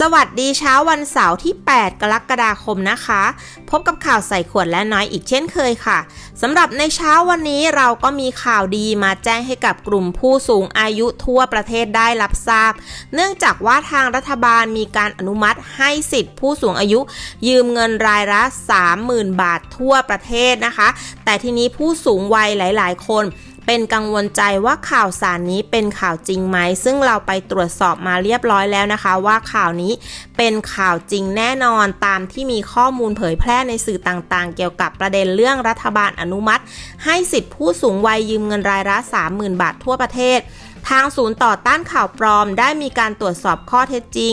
สวัสดีเช้าวันเสาร์ที่ 8 กรกฎาคมนะคะ พบกับข่าวใส่ขวดและน้อยอีกเช่นเคยค่ะสำหรับในเช้าวันนี้เราก็มีข่าวดีมาแจ้งให้กับกลุ่มผู้สูงอายุทั่วประเทศได้รับทราบ เนื่องจากว่าทางรัฐบาลมีการอนุมัติให้สิทธิ์ผู้สูงอายุ ยืมเงินรายละ 30,000 บาททั่วประเทศนะคะ แต่ทีนี้ผู้สูงวัยหลาย ๆ คน เป็นกังวลใจว่าข่าวสารนี้เป็นข่าวจริงไหม ซึ่งเราไปตรวจสอบมาเรียบร้อยแล้วนะคะ ว่าข่าวนี้เป็นข่าวจริงแน่นอนตามที่มีข้อมูลเผยแพร่ในสื่อต่างๆ เกี่ยวกับประเด็นเรื่องรัฐบาลอนุมัติ ให้สิทธิผู้สูงวัยยืมเงินรายละ 30,000 บาททั่วประเทศ ทางศูนย์ต่อต้านข่าวปลอม ได้มีการตรวจสอบข้อเท็จจริง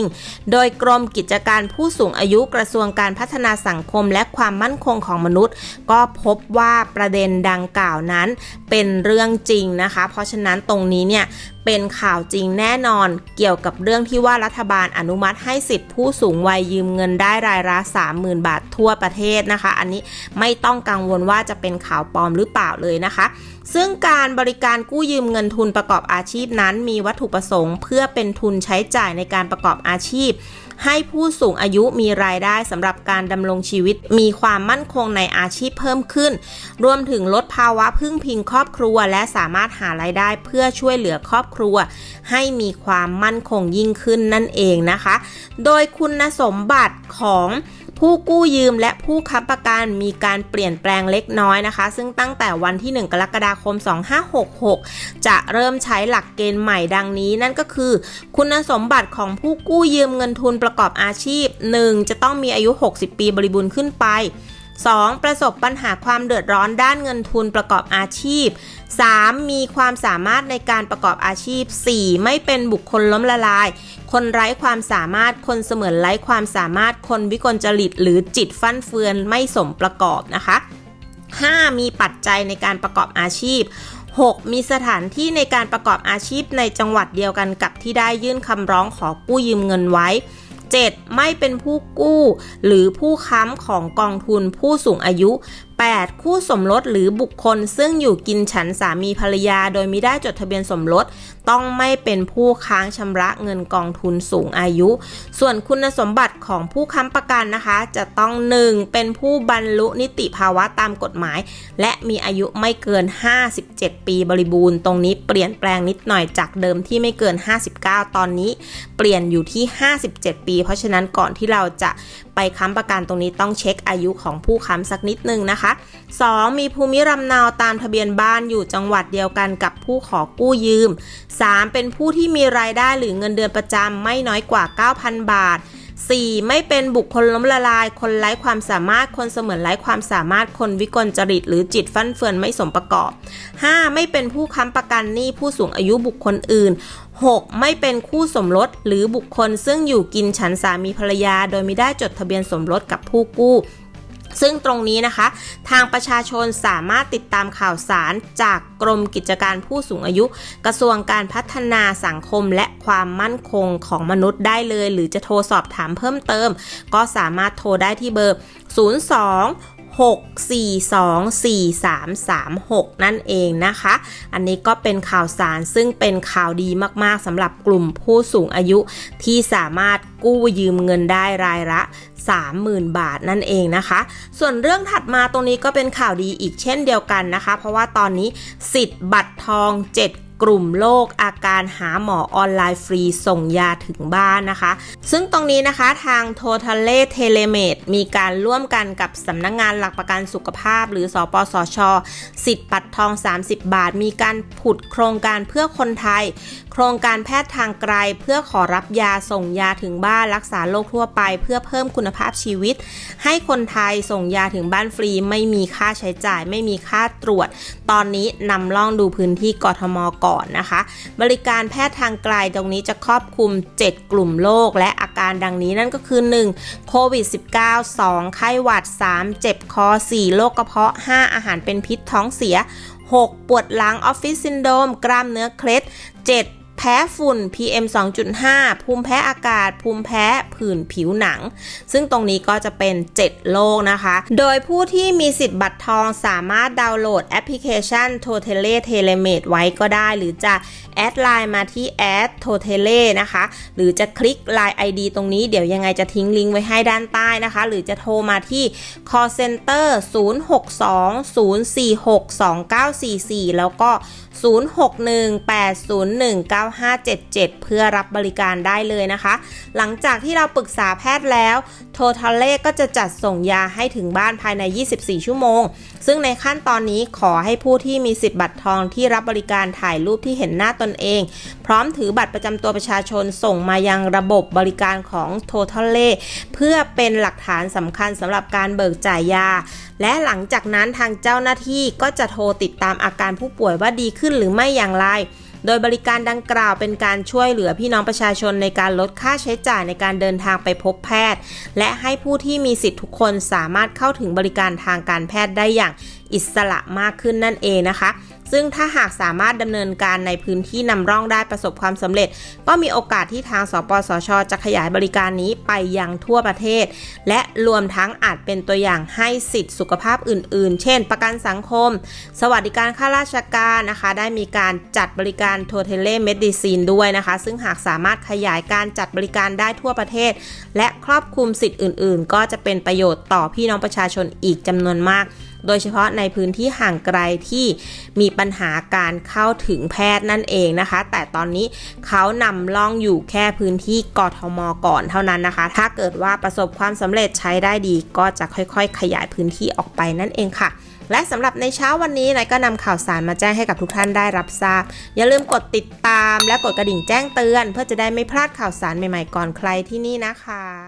โดยกรมกิจการผู้สูงอายุกระทรวงการพัฒนาสังคมและความมั่นคงของมนุษย์ ก็พบว่าประเด็นดังกล่าวนั้น เป็นเรื่องจริงนะคะ เพราะฉะนั้นตรงนี้เนี่ยเป็นข่าวจริงแน่นอน เกี่ยวกับเรื่องที่ว่ารัฐบาลอนุมัติให้สิทธิผู้สูงวัยยืมเงินได้รายละ 30,000 บาททั่วประเทศนะคะ อันนี้ไม่ต้องกังวลว่าจะเป็นข่าวปลอมหรือเปล่าเลยนะคะ ซึ่งการบริการกู้ยืมเงินทุนประกอบอาชีพนั้น มีวัตถุประสงค์ เพื่อเป็นทุนใช้จ่ายในการประกอบอาชีพ ให้ผู้สูงอายุมีรายได้สำหรับการดำรงชีวิต มีความมั่นคงในอาชีพเพิ่มขึ้น รวมถึงลดภาวะพึ่งพิงครอบครัว และสามารถหารายได้เพื่อช่วยเหลือครอบครัว ให้มีความมั่นคงยิ่งขึ้นนั่นเองนะคะ โดยคุณสมบัติของ ผู้กู้ยืมและผู้ค้ำประกันมีการเปลี่ยนแปลงเล็กน้อยนะคะ ซึ่งตั้งแต่วันที่ 1 กรกฎาคม 2566 จะเริ่มใช้หลักเกณฑ์ใหม่ดังนี้ นั่นก็คือ คุณสมบัติของผู้กู้ยืมเงินทุนประกอบอาชีพ 1. จะต้องมีอายุ 60 ปีบริบูรณ์ขึ้นไป 2. ประสบปัญหาความเดือดร้อนด้านเงินทุนประกอบอาชีพ 3. มีความสามารถในการประกอบอาชีพ 4. ไม่เป็นบุคคลล้มละลาย คนไร้ความสามารถ คนเสมือนไร้ความสามารถ คนวิกลจริต หรือจิตฟั่นเฟือนไม่สมประกอบนะคะ 5. มีปัจจัยในการประกอบอาชีพ 6. มีสถานที่ในการประกอบอาชีพในจังหวัดเดียวกันกับที่ได้ยื่นคำร้องขอกู้ยืมเงินไว้ 7. ไม่เป็นผู้กู้ หรือผู้ค้ำของกองทุนผู้สูงอายุ 8. คู่สมรสหรือบุคคล ซึ่งอยู่กินฉันสามีภรรยา โดยไม่ได้จดทะเบียนสมรส ต้องไม่เป็นผู้ค้างชำระเงินกองทุนสูงอายุ ส่วนคุณสมบัติของผู้ค้ำประกันนะคะ จะต้อง 1. เป็นผู้บรรลุนิติภาวะตามกฎหมาย และมีอายุไม่เกิน 57 ปีบริบูรณ์ ตรงนี้เปลี่ยนแปลงนิดหน่อยจากเดิมที่ไม่เกิน 59 ตอนนี้ เปลี่ยนอยู่ที่ 57 ปี เพราะฉะนั้นก่อนที่เราจะไปค้ำประกันตรงนี้ต้องเช็คอายุของผู้ค้ำสักนิดนึงนะคะ 2. มีภูมิลำเนาตามทะเบียนบ้านอยู่จังหวัดเดียวกันกับผู้ขอกู้ยืม 3. เป็นผู้ที่มีรายได้หรือเงินเดือนประจำไม่น้อยกว่า 9,000 บาท 4. ไม่เป็นบุคคลล้มละลาย คนไร้ความสามารถ คนเสมือนไร้ความสามารถ คนวิกลจริต หรือจิตฟั่นเฟือนไม่สมประกอบ 5. ไม่เป็นผู้ค้ำประกันหนี้ผู้สูงอายุบุคคลอื่น 6. ไม่เป็นคู่สมรสหรือบุคคลซึ่งอยู่กินฉันสามีภรรยา โดยไม่ได้จดทะเบียนสมรสกับผู้กู้ ซึ่งตรงนี้นะคะ ทางประชาชนสามารถติดตามข่าวสารจากกรมกิจการผู้สูงอายุ กระทรวงการพัฒนาสังคมและความมั่นคงของมนุษย์ได้เลย หรือจะโทรสอบถามเพิ่มเติม ก็สามารถโทรได้ที่เบอร์ 02 6424336 นั่นเองนะคะ อันนี้ก็เป็นข่าวสารซึ่งเป็นข่าวดีมากๆสำหรับกลุ่มผู้สูงอายุที่สามารถกู้ยืมเงินได้รายละ 30,000 บาทนั่นเองนะคะ ส่วนเรื่องถัดมาตรงนี้ก็เป็นข่าวดีอีกเช่นเดียวกันนะคะ เพราะว่าตอนนี้สิทธิ์บัตรทอง 7 กลุ่มโรคอาการหาหมอออนไลน์ฟรีส่งยาถึงบ้านนะคะ ซึ่งตรงนี้นะคะทาง Total Telemed มีการร่วมกันกับสำนักงงานหลักประกันสุขภาพ หรือสอปสช สิทธิ์บัตรทอง 30 บาท มีการผุดโครงการเพื่อคนไทย โครงการแพทย์ทางไกลเพื่อขอรับยาส่งยาถึงบ้านรักษาโรคทั่วไป เพื่อเพิ่มคุณภาพชีวิต ให้คนไทยส่งยาถึงบ้านฟรี ไม่มีค่าใช้จ่าย ไม่มีค่าตรวจ ตอนนี้นำล่องดูพื้นที่กทมก่อนนะคะ บริการแพทย์ทางไกลตรงนี้จะครอบคลุม 7 กลุ่มโรคและอาการดังนี้นั่นก็คือ 1. โควิด -19 2. ไข้หวัด 3. เจ็บคอ 4. โรคกระเพาะ 5. อาหารเป็นพิษท้องเสีย 6. ปวดหลังออฟฟิศซินโดรมกล้ามเนื้อเคล็ด 7. พ้ฝุ่น PM 2.5 ภูมิแพ้อากาศ ภูมิแพ้ผื่นผิวหนัง ซึ่งตรงนี้ก็จะเป็น 7 โรคนะคะ โดยผู้ที่มีสิทธิ์บัตรทองสามารถดาวน์โหลดแอปพลิเคชัน t o t e l e Telemate ไว้ก็ได้ หรือจะแอดไลน์มาที่แอด t o t e l e นะคะ หรือจะคลิก Line ID ตรงนี้เดี๋ยวยังไงจะทิ้งลิงก์ไว้ให้ด้านใต้นะคะ หรือจะโทรมาที่ call center 062-046-2944 แล้วก็9577 เพื่อรับบริการได้เลยนะคะ หลังจากที่เราปรึกษาแพทย์แล้ว โททาเล่ก็จะจัดส่งยาให้ถึงบ้านภายใน 24 ชั่วโมง ซึ่งในขั้นตอนนี้ขอให้ผู้ที่มีสิทธิ์บัตรทองที่รับบริการถ่ายรูปที่เห็นหน้าตนเอง พร้อมถือบัตรประจำตัวประชาชนส่งมายังระบบบริการของโททาเล่เพื่อเป็นหลักฐานสำคัญสำหรับการเบิกจ่ายยา และหลังจากนั้นทางเจ้าหน้าที่ก็จะโทรติดตามอาการผู้ป่วยว่าดีขึ้นหรือไม่อย่างไร โดยบริการดังกล่าวเป็นการช่วยเหลือพี่น้องประชาชนในการลดค่าใช้จ่ายในการเดินทางไปพบแพทย์ และให้ผู้ที่มีสิทธิ์ทุกคนสามารถเข้าถึงบริการทางการแพทย์ได้อย่าง อิสระมากขึ้นนั่นเองนะคะ ซึ่งถ้าหากสามารถดำเนินการในพื้นที่นำร่องได้ประสบความสำเร็จ ก็มีโอกาสที่ทางสปสช จะขยายบริการนี้ไปยังทั่วประเทศ และรวมทั้งอาจเป็นตัวอย่างให้สิทธิสุขภาพอื่น ๆ เช่น ประกันสังคม สวัสดิการข้าราชการนะคะ ได้มีการจัดบริการ t o t e l e Medicine ด้วยนะคะ ซึ่งหากสามารถขยายการจัดบริการได้ทั่วประเทศ และครอบคลุมสิทธิ์อื่น ๆ ก็จะเป็นประโยชน์ต่อพี่น้องประชาชนอีกจำนวนมาก โดยเฉพาะในพื้นที่ห่างไกลที่มีปัญหาการเข้าถึงแพทย์นั่นเองนะคะ แต่ตอนนี้เขานำล่องอยู่แค่พื้นที่กทมก่อนเท่านั้นนะคะ ถ้าเกิดว่าประสบความสำเร็จใช้ได้ดี ก็จะค่อยๆ ขยายพื้นที่ออกไปนั่นเองค่ะและสำหรับในเช้าวันนี้นายก็นำข่าวสารมาแจ้งให้กับทุกท่านได้รับทราบ อย่าลืมกดติดตามและกดกระดิ่งแจ้งเตือน เพื่อจะได้ไม่พลาดข่าวสารใหม่ๆก่อนใครที่นี่นะคะ